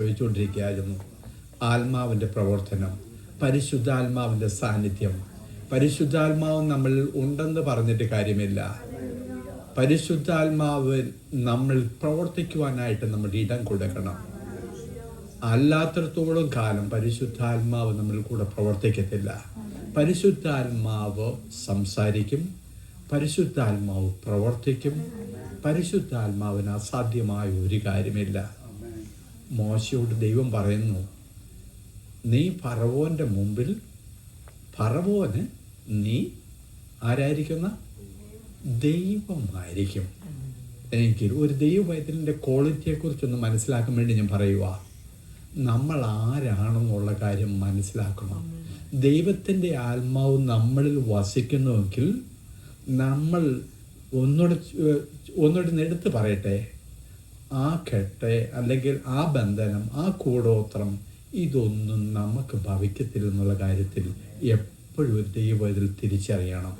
ചോദിച്ചുകൊണ്ടിരിക്കുകയായിരുന്നു ആത്മാവിന്റെ പ്രവർത്തനം പരിശുദ്ധാത്മാവിന്റെ സാന്നിധ്യം. പരിശുദ്ധാത്മാവ് നമ്മൾ ഉണ്ടെന്ന് പറഞ്ഞിട്ട് കാര്യമില്ല. പരിശുദ്ധാത്മാവ് നമ്മൾ പ്രവർത്തിക്കുവാനായിട്ട് നമ്മൾ ഇടം കൊടുക്കണം. അല്ലാത്തടത്തോളം കാലം പരിശുദ്ധാത്മാവ് നമ്മൾ കൂടെ പ്രവർത്തിക്കത്തില്ല. പരിശുദ്ധാത്മാവ് സംസാരിക്കും പരിശുദ്ധാത്മാവ് പ്രവർത്തിക്കും പരിശുദ്ധാത്മാവിന് അസാധ്യമായ ഒരു കാര്യമില്ല. മോശയോട് ദൈവം പറയുന്നു നീ ഫറവോന്റെ മുമ്പിൽ ഫറവോന് നീ ആരായിരിക്കുന്ന? ദൈവമായിരിക്കും. എനിക്ക് ഒരു ദൈവവൈദ്യന്റെ ക്വാളിറ്റിയെക്കുറിച്ചൊന്ന് മനസ്സിലാക്കാൻ വേണ്ടി ഞാൻ പറയുക നമ്മൾ ആരാണെന്നുള്ള കാര്യം മനസ്സിലാക്കണം. ദൈവത്തിന്റെ ആത്മാവ് നമ്മളിൽ വസിക്കുന്നുവെങ്കിൽ നമ്മൾ ഒന്നുകൂടെ ഒന്നുകൂടെ എടുത്ത് പറയട്ടെ ആ കെട്ട് അല്ലെങ്കിൽ ആ ബന്ധനം ആ കൂടോത്രം ഇതൊന്നും നമുക്ക് ഭവിക്കത്തില്ല എന്നുള്ള കാര്യത്തിൽ എപ്പോഴും ദൈവം ഇതിൽ തിരിച്ചറിയണം.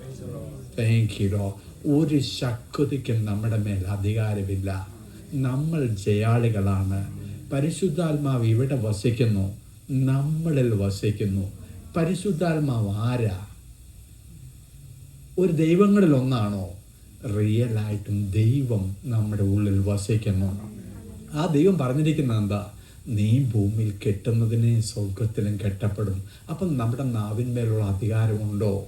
താങ്ക് യു ഒരു ശക്തിക്കും നമ്മുടെ മേൽ അധികാരമില്ല. നമ്മൾ ജയാളികളാണ്. പരിശുദ്ധാത്മാവ് ഇവിടെ വസിക്കുന്നു. നമ്മളിൽ വസിക്കുന്നു. പരിശുദ്ധാത്മാവ് ആരാ? ഒരു ദൈവങ്ങളിൽ ഒന്നാണോ? റിയലായിട്ടും ദൈവം നമ്മുടെ ഉള്ളിൽ വസിക്കുന്നു. ആ ദൈവം പറഞ്ഞിരിക്കുന്ന എന്താ? നീ ഭൂമിയിൽ കെട്ടുന്നതിനെ സ്വർഗത്തിലും കെട്ടപ്പെടും. അപ്പം നമ്മുടെ നാവിന്മേലുള്ള അധികാരമുണ്ടോ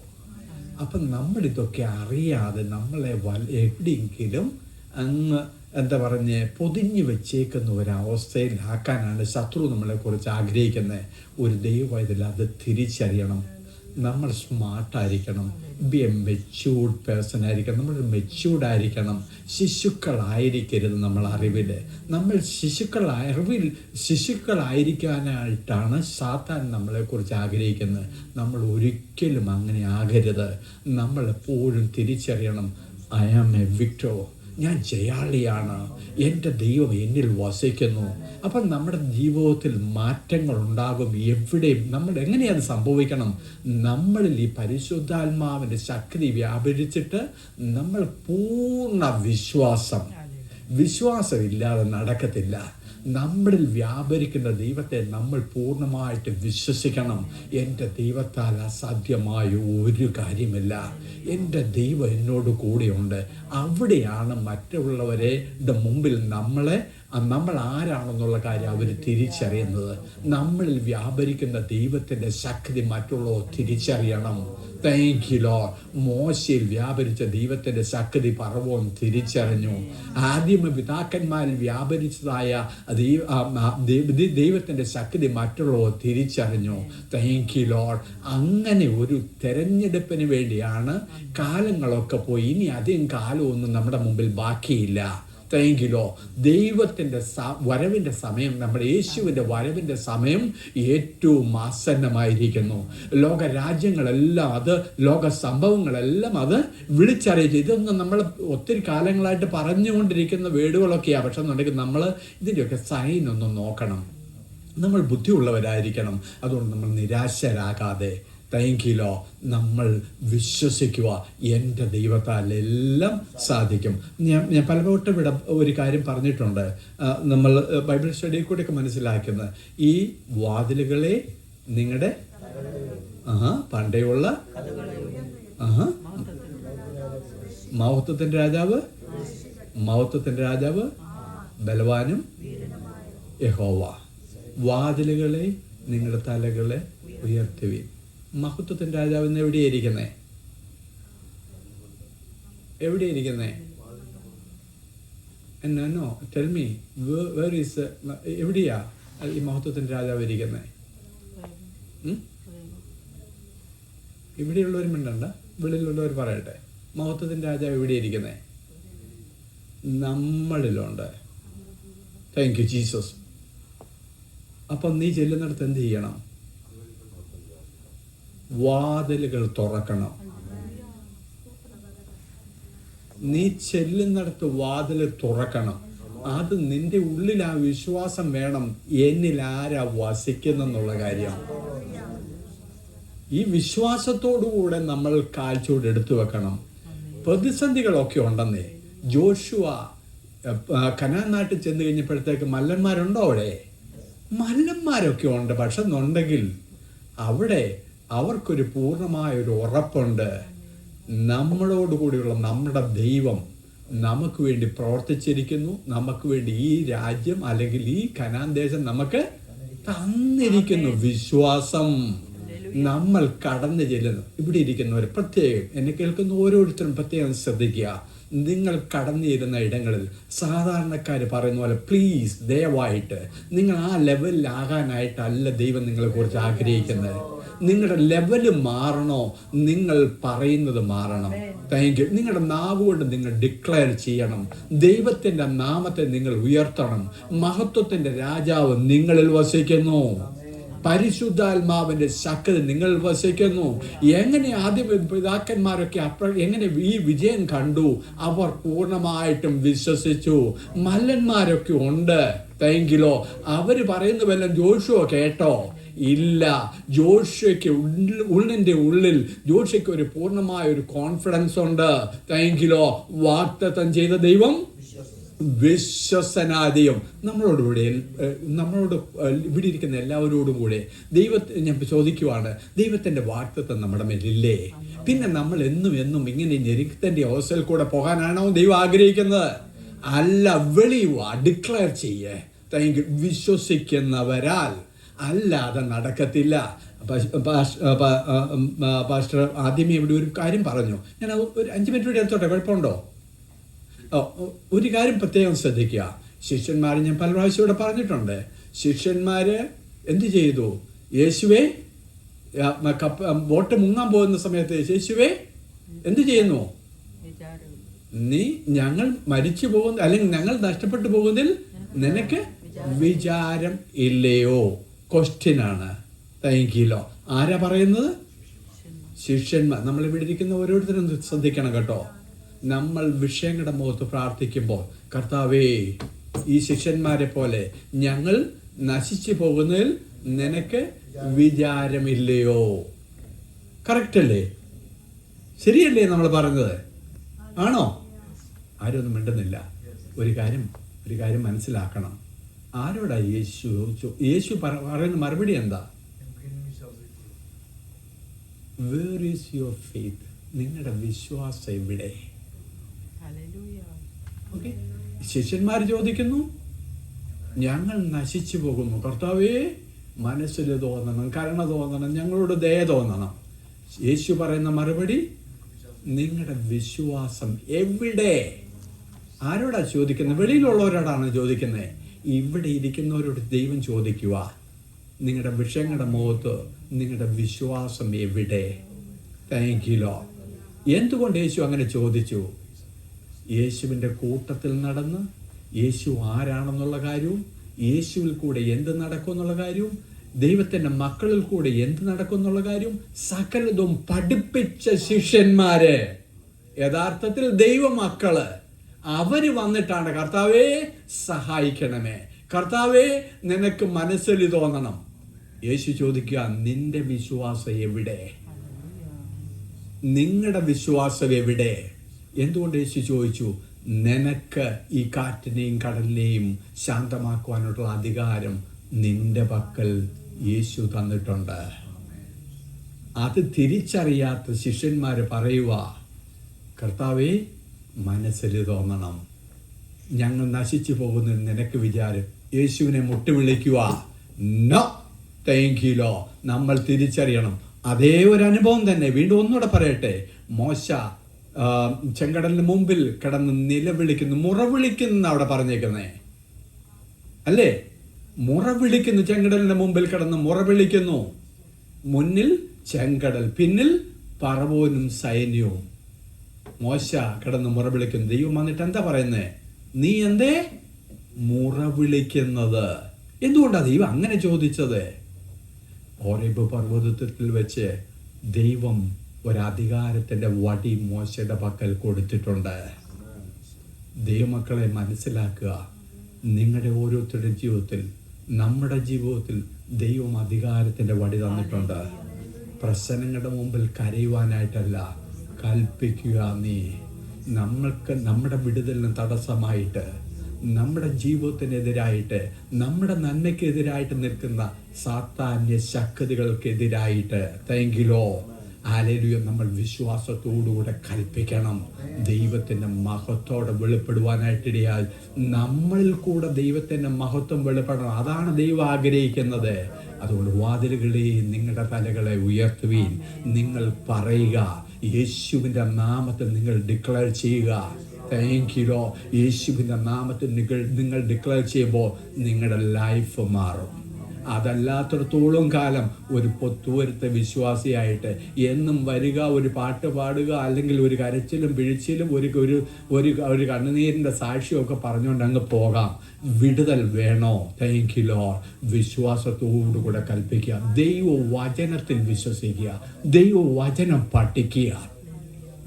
അപ്പം നമ്മളിതൊക്കെ അറിയാതെ നമ്മളെ വൽ എവിടെയെങ്കിലും അങ്ങ് എന്താ പറഞ്ഞ് പൊതിഞ്ഞു വെച്ചേക്കുന്ന ഒരവസ്ഥയിലാക്കാനാണ് ശത്രു നമ്മളെക്കുറിച്ച് ആഗ്രഹിക്കുന്നത്. ഒരു ദൈവം ഇതിൽ അത് തിരിച്ചറിയണം. നമ്മൾ സ്മാർട്ടായിരിക്കണം. ബി എ മെച്യൂർഡ് പേഴ്സൺ ആയിരിക്കണം. നമ്മൾ മെച്യൂർഡ് ആയിരിക്കണം. ശിശുക്കളായിരിക്കരുത് നമ്മൾ അറിവിൽ. നമ്മൾ ശിശുക്കൾ അറിവിൽ ശിശുക്കളായിരിക്കാനായിട്ടാണ് സാത്താൻ നമ്മളെക്കുറിച്ച് ആഗ്രഹിക്കുന്നത്. നമ്മൾ ഒരിക്കലും അങ്ങനെ ആകരുത്. നമ്മൾ എപ്പോഴും തിരിച്ചറിയണം. ഐ ആം എ വിക്ടോ ഞാൻ ജയാളിയാണ്. എന്റെ ദൈവം എന്നിൽ വസിക്കുന്നു. അപ്പം നമ്മുടെ ജീവിതത്തിൽ മാറ്റങ്ങൾ ഉണ്ടാകും. എവിടെയും നമ്മൾ എങ്ങനെയത് സംഭവിക്കണം? നമ്മളിൽ ഈ പരിശുദ്ധാത്മാവിന്റെ ശക്തി വ്യാപരിച്ചിട്ട് നമ്മൾ പൂർണ വിശ്വാസം. വിശ്വാസമില്ലാതെ നടക്കത്തില്ല. നമ്മളിൽ വ്യാപരിക്കുന്ന ദൈവത്തെ നമ്മൾ പൂർണമായിട്ട് വിശ്വസിക്കണം. എന്റെ ദൈവത്താൽ അസാധ്യമായ ഒരു കാര്യമില്ല. എന്റെ ദൈവം എന്നോട് കൂടെയുണ്ട്. അവിടെയാണ് മറ്റുള്ളവരെ മുമ്പിൽ നമ്മളെ നമ്മൾ ആരാണെന്നുള്ള കാര്യം അവർ തിരിച്ചറിയുന്നത്. നമ്മളിൽ വ്യാപരിക്കുന്ന ദൈവത്തിന്റെ ശക്തി മറ്റുള്ളവർ തിരിച്ചറിയണം. താങ്ക് യു ലോ മോശയിൽ വ്യാപരിച്ച ദൈവത്തിന്റെ ശക്തി പറവോൻ തിരിച്ചറിഞ്ഞു. ആദ്യമ പിതാക്കന്മാരിൽ വ്യാപരിച്ചതായ ദൈവത്തിന്റെ ശക്തി മറ്റുള്ളവർ തിരിച്ചറിഞ്ഞു. താങ്ക് യു ലോഡ് അങ്ങനെ ഒരു തെരഞ്ഞെടുപ്പിന് വേണ്ടിയാണ് കാലങ്ങളൊക്കെ പോയി. ഇനി അധികം കാലമൊന്നും നമ്മുടെ മുമ്പിൽ ബാക്കിയില്ല. താങ്കിലോ ദൈവത്തിന്റെ വരവിന്റെ സമയം നമ്മുടെ യേശുവിന്റെ വരവിന്റെ സമയം ഏറ്റവും ആസന്നമായിരിക്കുന്നു. ലോക രാജ്യങ്ങളെല്ലാം അത് ലോക സംഭവങ്ങളെല്ലാം അത് വിളിച്ചറിയിച്ചു. ഇതൊന്നും നമ്മൾ ഒത്തിരി കാലങ്ങളായിട്ട് പറഞ്ഞുകൊണ്ടിരിക്കുന്ന വേടുകളൊക്കെയാണ് പക്ഷെ എന്നുണ്ടെങ്കിൽ നമ്മൾ ഇതിന്റെയൊക്കെ സൈൻ ഒന്ന് നോക്കണം. നമ്മൾ ബുദ്ധിയുള്ളവരായിരിക്കണം. അതുകൊണ്ട് നമ്മൾ നിരാശരാകാതെ താങ്കിലോ നമ്മൾ വിശ്വസിക്കുക എന്റെ ദൈവത്താൽ എല്ലാം സാധിക്കും. ഞാൻ ഞാൻ പലവട്ടം ഇവിടെ ഒരു കാര്യം പറഞ്ഞിട്ടുണ്ട്. നമ്മൾ ബൈബിൾ സ്റ്റഡിയിൽ ഒക്കെ മനസ്സിലാക്കുന്നത്. ഈ വാതിലുകളെ നിങ്ങളുടെ ആഹാ പണ്ടേയുള്ള ആഹാ. മഹത്വത്തിന്റെ രാജാവ് മഹത്വത്തിന്റെ രാജാവ് ബലവാനും യഹോവ. വാതിലുകളെ നിങ്ങളുടെ തലകളെ ഉയർത്തുവീൻ. മഹത്വത്തിന്റെ രാജാവ് ഇന്ന് എവിടെയായിരിക്കുന്നേ എവിടെയായിരിക്കുന്നേ എന്നോ ടെൽ മീ വേർ ഈസ് എവിടെയാ ഈ മഹത്വത്തിന്റെ രാജാവ് ഇരിക്കുന്നേ? ഇവിടെയുള്ളവർ മിണ്ടണ്ട വെളിയിലുള്ളവർ പറയട്ടെ. മഹത്വത്തിന്റെ രാജാവ് എവിടെ നമ്മളിലുണ്ട്. താങ്ക് യു ജീസസ് അപ്പം നീ ചെല്ലുന്നിടത്ത് എന്ത് ചെയ്യണം? വാതിലുകൾ തുറക്കണം. നീ ചെല്ലുന്നിടത്ത് വാതിൽ തുറക്കണം. അത് നിന്റെ ഉള്ളിൽ ആ വിശ്വാസം വേണം. എന്നിൽ ആരാ വസിക്കുന്നെന്നുള്ള കാര്യം. ഈ വിശ്വാസത്തോടുകൂടെ നമ്മൾ കാഴ്ചയോട് എടുത്തു വെക്കണം. പ്രതിസന്ധികളൊക്കെ ഉണ്ടെന്നേ. ജോഷുവ കനാൻ നാട്ടിൽ ചെന്ന് കഴിഞ്ഞപ്പോഴത്തേക്ക് മല്ലന്മാരുണ്ടോ അവിടെ? മല്ലന്മാരൊക്കെ ഉണ്ട്. പക്ഷെ എന്നുണ്ടെങ്കിൽ അവിടെ അവർക്കൊരു പൂർണമായ ഒരു ഉറപ്പുണ്ട്. നമ്മളോട് കൂടിയുള്ള നമ്മുടെ ദൈവം നമുക്ക് വേണ്ടി പ്രവർത്തിച്ചിരിക്കുന്നു. നമുക്ക് വേണ്ടി ഈ രാജ്യം അല്ലെങ്കിൽ ഈ കനാൻ ദേശം നമുക്ക് തന്നിരിക്കുന്നു. വിശ്വാസം. നമ്മൾ കടന്നു ചെല്ലുന്നു. ഇവിടെ ഇരിക്കുന്നവർ പ്രത്യേകം എന്നെ കേൾക്കുന്ന ഓരോരുത്തരും പ്രത്യേകം ശ്രദ്ധിക്കുക. നിങ്ങൾ കടന്നിരുന്ന ഇടങ്ങളിൽ സാധാരണക്കാർ പറയുന്ന പോലെ പ്ലീസ് ദയവായിട്ട് നിങ്ങൾ ആ ലെവലിലാകാനായിട്ടല്ല ദൈവം നിങ്ങളെ കുറിച്ച് ആഗ്രഹിക്കുന്നത്. നിങ്ങളുടെ ലെവൽ മാറണോ? നിങ്ങൾ പറയുന്നത് മാറണം. താങ്ക് യു നിങ്ങളുടെ നാവ് കൊണ്ട് നിങ്ങൾ ഡിക്ലെയർ ചെയ്യണം. ദൈവത്തിന്റെ നാമത്തെ നിങ്ങൾ ഉയർത്തണം. മഹത്വത്തിന്റെ രാജാവ് നിങ്ങളിൽ വസിക്കുന്നു. പരിശുദ്ധാത്മാവിന്റെ ശക്തി നിങ്ങൾ വസിക്കുന്നു. എങ്ങനെ ആദ്യം പിതാക്കന്മാരൊക്കെ അപ്ര എങ്ങനെ ഈ വിജയം കണ്ടു? അവർ പൂർണമായിട്ടും വിശ്വസിച്ചു. മല്ലന്മാരൊക്കെ ഉണ്ട്. എങ്കിലോ അവർ പറയുന്ന വല്ലതും ജോഷുവോ കേട്ടോ? ഇല്ല. ജോഷയ്ക്ക് ഉള്ളിന്റെ ഉള്ളിൽ ജോഷയ്ക്ക് ഒരു പൂർണമായ ഒരു കോൺഫിഡൻസ് ഉണ്ട്. എങ്കിലോ വാർത്തത്വം ചെയ്ത ദൈവം വിശ്വസനാദിയും നമ്മളോട് കൂടെ നമ്മളോട് ഇവിടെ ഇരിക്കുന്ന എല്ലാവരോടും കൂടെ ദൈവത്തെ ഞാൻ ചോദിക്കുവാണ് ദൈവത്തിന്റെ വാക്തത്വം നമ്മുടെ മേലില്ലേ? പിന്നെ നമ്മൾ എന്നും എന്നും ഇങ്ങനെ ഞെരുക്കത്തിന്റെ അവസ്ഥയിൽ കൂടെ പോകാനാണോ ദൈവം ആഗ്രഹിക്കുന്നത്? അല്ല വെളിയുവാ ഡിക്ലെയർ ചെയ്യേ. താങ്ക് വിശ്വസിക്കുന്നവരാൽ അല്ലാതെ നടക്കത്തില്ല. പാസ്റ്റർ ആദ്യമേ ഇവിടെ ഒരു കാര്യം പറഞ്ഞു. ഞാൻ ഒരു അഞ്ച് മിനിറ്റ് കൂടി എടുത്തോട്ടെ കുഴപ്പമുണ്ടോ? ഒരു കാര്യം പ്രത്യേകം ശ്രദ്ധിക്കുക. ശിഷ്യന്മാർ ഞാൻ പല പ്രാവശ്യം ഇവിടെ പറഞ്ഞിട്ടുണ്ട്. ശിഷ്യന്മാര് എന്ത് ചെയ്തു? യേശുവെ കപ്പ ബോട്ട് മുങ്ങാൻ പോകുന്ന സമയത്ത് യേശുവെ എന്ത് ചെയ്യുന്നു? നീ ഞങ്ങൾ മരിച്ചു പോകുന്ന അല്ലെങ്കിൽ ഞങ്ങൾ നഷ്ടപ്പെട്ടു പോകുന്നതിൽ നിനക്ക് വിചാരം ഇല്ലയോ? ക്വസ്റ്റ്യൻ ആണ്. താങ്കിലോ ആരാ പറയുന്നത്? ശിഷ്യന്മാർ. നമ്മൾ ഇവിടെ ഇരിക്കുന്ന ഓരോരുത്തരും ശ്രദ്ധിക്കണം കേട്ടോ. നമ്മൾ വിഷയങ്ങളുടെ മുഖത്ത് പ്രാർത്ഥിക്കുമ്പോൾ കർത്താവേ ഈ ശിഷ്യന്മാരെ പോലെ ഞങ്ങൾ നശിച്ചു പോകുന്നതിൽ നിനക്ക് വിചാരമില്ലയോ? കറക്റ്റ് അല്ലേ? ശരിയല്ലേ നമ്മൾ പറഞ്ഞത്? ആണോ? ആരും ഒന്നും മിണ്ടുന്നില്ല. ഒരു കാര്യം ഒരു കാര്യം മനസ്സിലാക്കണം. ആരോടാ യേശു യേശു പറ- പറയുന്ന മറുപടി എന്താ? വേർ ഈസ് യുവർ ഫെയ്ത്ത് നിങ്ങളുടെ വിശ്വാസം എവിടെ? ഓക്കെ ശിഷ്യന്മാർ ചോദിക്കുന്നു ഞങ്ങൾ നശിച്ചു പോകുന്നു. കർത്താവേ മനസ്സിൽ തോന്നണം കരുണ തോന്നണം ഞങ്ങളോട് ദയ തോന്നണം. യേശു പറയുന്ന മറുപടി നിങ്ങളുടെ വിശ്വാസം എവിടെ? ആരോടാ ചോദിക്കുന്നത്? വെളിയിലുള്ളവരോടാണ് ചോദിക്കുന്നത്. ഇവിടെ ഇരിക്കുന്നവരോട് ദൈവം ചോദിക്കുക നിങ്ങളുടെ വിഷയങ്ങളുടെ മുഖത്ത് നിങ്ങളുടെ വിശ്വാസം എവിടെ? താങ്ക് യു ലോ എന്തുകൊണ്ട് യേശു അങ്ങനെ ചോദിച്ചു? യേശുവിന്റെ കൂട്ടത്തിൽ നടന്ന് യേശു ആരാണെന്നുള്ള കാര്യവും യേശുവിൽ കൂടെ എന്ത് നടക്കും എന്നുള്ള കാര്യവും ദൈവത്തിന്റെ മക്കളിൽ കൂടെ എന്ത് നടക്കും എന്നുള്ള കാര്യവും സകലതും പഠിപ്പിച്ച ശിഷ്യന്മാരെ. യഥാർത്ഥത്തിൽ ദൈവമക്കൾ. അവർ വന്നിട്ടാണ് കർത്താവേ സഹായിക്കണമേ. കർത്താവേ നിനക്ക് മനസ്സിൽ തോന്നണം. യേശു ചോദിക്കുക നിന്റെ വിശ്വാസം എവിടെ? നിങ്ങളുടെ വിശ്വാസം എവിടെ? എന്തുകൊണ്ട് യേശു ചോദിച്ചു? നിനക്ക് ഈ കാറ്റിനെയും കടലിനെയും ശാന്തമാക്കുവാനുള്ള അധികാരം നിന്റെ പക്കൽ യേശു തന്നിട്ടുണ്ട്. അത് തിരിച്ചറിയാത്ത ശിഷ്യന്മാർ പറയുക കർത്താവേ മനസ്സിൽ തോന്നണം. ഞങ്ങൾ നശിച്ചു പോകുന്ന നിനക്ക് വിചാരം യേശുവിനെ മുട്ടുവിളിക്കുക നോ തെങ്കിലോ നമ്മൾ തിരിച്ചറിയണം. അതേ ഒരു അനുഭവം തന്നെ. വീണ്ടും ഒന്നുകൂടെ പറയട്ടെ. മോശ ചെങ്കടലിന് മുമ്പിൽ കിടന്ന് നിലവിളിക്കുന്നു മുറവിളിക്കുന്നു അവിടെ പറഞ്ഞേക്കുന്നേ. അല്ലേ? മുറവിളിക്കുന്നു ചെങ്കടലിന്റെ മുമ്പിൽ കിടന്ന് മുറവിളിക്കുന്നു. മുന്നിൽ ചെങ്കടൽ പിന്നിൽ പറവോനും സൈന്യവും. മോശ കിടന്ന് മുറവിളിക്കുന്നു. ദൈവം വന്നിട്ട് എന്താ പറയുന്നേ? നീ എന്തേ? മുറവിളിക്കുന്നത്. എന്തുകൊണ്ടാണ് ദൈവം അങ്ങനെ ചോദിച്ചത്? ഓരേബ് പർവതത്തിൽ വെച്ച് ദൈവം ഒരധികാരത്തിന്റെ വടി മോശയുടെ പക്കൽ കൊടുത്തിട്ടുണ്ട്. ദൈവമക്കളെ മനസ്സിലാക്കുക നിങ്ങളുടെ ഓരോരുത്തരുടെ ജീവിതത്തിൽ നമ്മുടെ ജീവിതത്തിൽ ദൈവം അധികാരത്തിന്റെ വടി തന്നിട്ടുണ്ട്. പ്രശ്നങ്ങളുടെ മുമ്പിൽ കരയുവാനായിട്ടല്ല കൽപ്പിക്കുക നീ. നമ്മൾക്ക് നമ്മുടെ വിടുതലിന് തടസ്സമായിട്ട് നമ്മുടെ ജീവിതത്തിനെതിരായിട്ട് നമ്മുടെ നന്മയ്ക്കെതിരായിട്ട് നിൽക്കുന്ന സാത്താന്യ ശക്തികൾക്കെതിരായിട്ട്. തെങ്കിലോ ആലേലുയ നമ്മൾ വിശ്വാസത്തോടുകൂടെ കൽപ്പിക്കണം. ദൈവത്തിന്റെ മഹത്വത്തോടെ വെളിപ്പെടുവാനായിട്ടിടയാൽ നമ്മളിൽ കൂടെ ദൈവത്തിന്റെ മഹത്വം വെളിപ്പെടണം. അതാണ് ദൈവം ആഗ്രഹിക്കുന്നത്. അതുകൊണ്ട് വാതിലുകളെ നിങ്ങളുടെ തലകളെ ഉയർത്തുവീൻ. നിങ്ങൾ പറയുക യേശുവിന്റെ നാമത്തിൽ നിങ്ങൾ ഡിക്ലെയർ ചെയ്യുക. താങ്ക് യു യേശുവിന്റെ നാമത്തിൽ നിങ്ങൾ നിങ്ങൾ ഡിക്ലെയർ ചെയ്യുമ്പോൾ നിങ്ങളുടെ ലൈഫ് മാറും. അതല്ലാത്തിടത്തോളം കാലം ഒരു പൊത്തുവരുത്ത വിശ്വാസിയായിട്ട് എന്നും വരിക ഒരു പാട്ട് പാടുക അല്ലെങ്കിൽ ഒരു കരച്ചിലും പിഴിച്ചിലും ഒരു ഒരു ഒരു ഒരു കണ്ണുനീരിന്റെ സാക്ഷിയൊക്കെ പറഞ്ഞുകൊണ്ട് അങ്ങ് പോകാം. വിടുതൽ വേണോ? താങ്ക് യു ലോ വിശ്വാസത്തോടുകൂടെ കൽപ്പിക്കുക. ദൈവ വചനത്തിൽ വിശ്വസിക്കുക. ദൈവ വചനം പഠിക്കുക.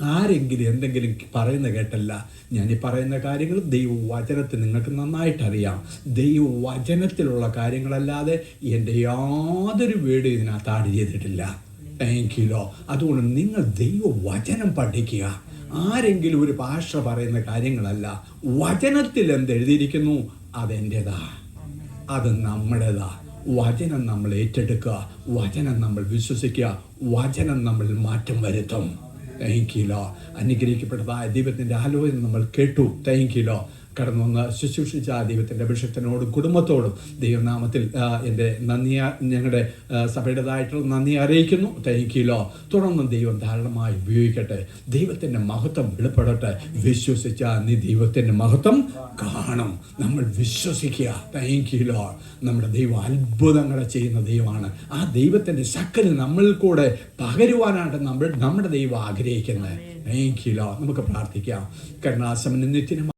ആരെങ്കിലും എന്തെങ്കിലും പറയുന്ന കേട്ടല്ല. ഞാൻ ഈ പറയുന്ന കാര്യങ്ങൾ ദൈവവചനത്തിൽ നിങ്ങൾക്ക് നന്നായിട്ടറിയാം. ദൈവവചനത്തിലുള്ള കാര്യങ്ങളല്ലാതെ എന്റെ യാതൊരു വീട് ഇതിനകത്ത് ആഡ് ചെയ്തിട്ടില്ല. താങ്ക് യു ലോ അതുകൊണ്ട് നിങ്ങൾ ദൈവവചനം പഠിക്കുക. ആരെങ്കിലും ഒരു ഭാഷ പറയുന്ന കാര്യങ്ങളല്ല. വചനത്തിൽ എന്ത് എഴുതിയിരിക്കുന്നു? അതെന്റെതാ. അത് നമ്മുടേതാ. വചനം നമ്മൾ ഏറ്റെടുക്കുക. വചനം നമ്മൾ വിശ്വസിക്കുക. വചനം നമ്മൾ മാറ്റം വരുത്തും. താങ്ക് യു ലോ അനുഗ്രഹിക്കപ്പെട്ടതായ ദൈവത്തിന്റെ ആലോചന നമ്മൾ കേട്ടു. താങ്ക് യു ലോ കടന്നു വന്ന് ശുശ്രൂഷിച്ച ആ ദൈവത്തിന്റെ അഭിഷക്തനോടും കുടുംബത്തോടും ദൈവനാമത്തിൽ എന്റെ നന്ദി ഞങ്ങളുടെ സഭയുടേതായിട്ടുള്ള നന്ദി അറിയിക്കുന്നു. ലോ തുടർന്ന് ദൈവം ധാരാളമായി ഉപയോഗിക്കട്ടെ. ദൈവത്തിന്റെ മഹത്വം വെളിപ്പെടട്ടെ. വിശ്വസിച്ച നീ ദൈവത്തിന്റെ മഹത്വം കാണും. നമ്മൾ വിശ്വസിക്കുക. ലോ നമ്മുടെ ദൈവം അത്ഭുതങ്ങളെ ചെയ്യുന്ന ദൈവമാണ്. ആ ദൈവത്തിന്റെ ശക്തി നമ്മളിൽ കൂടെ പകരുവാനായിട്ട് നമ്മൾ നമ്മുടെ ദൈവം ആഗ്രഹിക്കുന്നത്. താങ്ക് യു ലോ നമുക്ക് പ്രാർത്ഥിക്കാം. കരുണാസമന് നിത്യനും